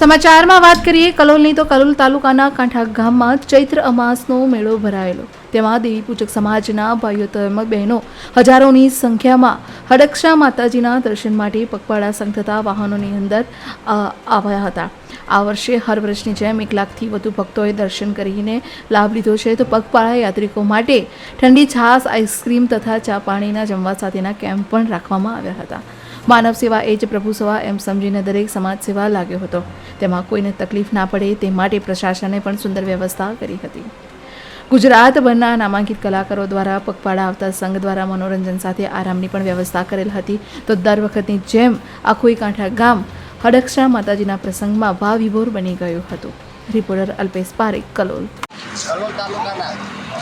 સમાચારમાં વાત કરીએ, કલોલની તો કલોલ તાલુકાના કાંઠા ગામમાં ચૈત્ર અમાસનો મેળો ભરાયેલો. તેમાં દેવી પૂજક સમાજના ભાઈઓ તેમજ બહેનો હજારોની સંખ્યામાં હડક્ષા માતાજીના દર્શન માટે પગપાળા સંઘ થતા વાહનોની અંદર આવ્યા હતા. આ વર્ષે હર વર્ષની જેમ એક લાખથી વધુ ભક્તોએ દર્શન કરીને લાભ લીધો છે. તો પગપાળા યાત્રિકો માટે ઠંડી છાશ, આઈસ્ક્રીમ તથા ચા પાણીના જમવા સાથેના કેમ્પ પણ રાખવામાં આવ્યા હતા. માનવ સેવા એ જ પ્રભુ સેવા એમ સમજીને દરેક સમાજ સેવા લાગ્યો હતો. તેમાં કોઈને તકલીફ ના પડે તે માટે પ્રશાસને પણ સુંદર વ્યવસ્થા કરી હતી. ગુજરાતભરના નામાંકિત કલાકારો દ્વારા પગપાળા આવતા સંઘ દ્વારા મનોરંજન સાથે આરામની પણ વ્યવસ્થા કરેલ હતી. તો દર વખતની જેમ આખોઈ કાંઠા ગામ હડક્ષા માતાજીના પ્રસંગમાં ભાવવિભોર બની ગયું હતું. રિપોર્ટર અલ્પેશ પારેખ, કલોલ. કલોલ તાલુકાના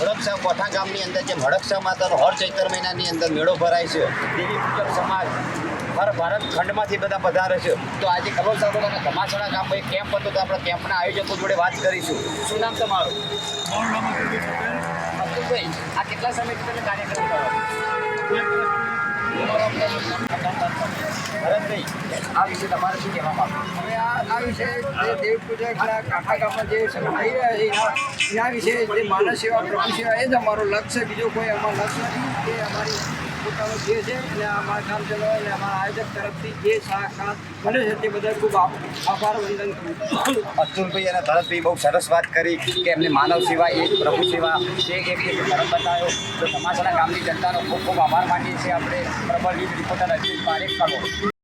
હડપસા કોઠા ગામની અંદર, જેમ હડપસા માતાનો હર ચૈત્ર મહિનાની અંદર મેળો ભરાય છે, તેવી મુજબ સમાજ હર ભારત ખંડમાંથી બધા પધારે છે. તો આજે કલોલ તાલુકાના ધમાસણા ગામમાં એક કેમ્પ હતો તો આપણે કેમ્પના આયોજકો જોડે વાત કરીશું. શું નામ તમારું? અતુલભાઈ આ કેટલા સમયથી તમે કાર્યક્રમ કરો? ભરતભાઈ આ વિશે તમારે શું કહેવા માંગો? હવે આ આ વિશે જે દેવ પૂજકના કાંઠા ગામમાં જે થઈ રહ્યા છે એના વિશે જે માનવ સેવા પ્રભુ સેવા એ જ અમારો લક્ષ્ય બીજો કોઈ અમારો લક્ષ્ય નથી કે અમારી પોતાનું જે છે અને અમારા કામ ચલાવે અને અમારા આયોજક તરફથી જે સાથ મળે છે તે બદલ ખૂબ આભાર વંદન કરું અને ભરતભાઈ બહુ સરસ વાત કરી કે એમની માનવ સેવા એક પ્રભુ સેવા એક એક એક ધર્મ બતાવ્યો. તો સમાજના ગામની જનતાનો ખૂબ ખૂબ આભાર માનીએ છીએ. આપણે પ્રબળ ન્યૂઝ રિપોર્ટર અજીત પારેખ કરો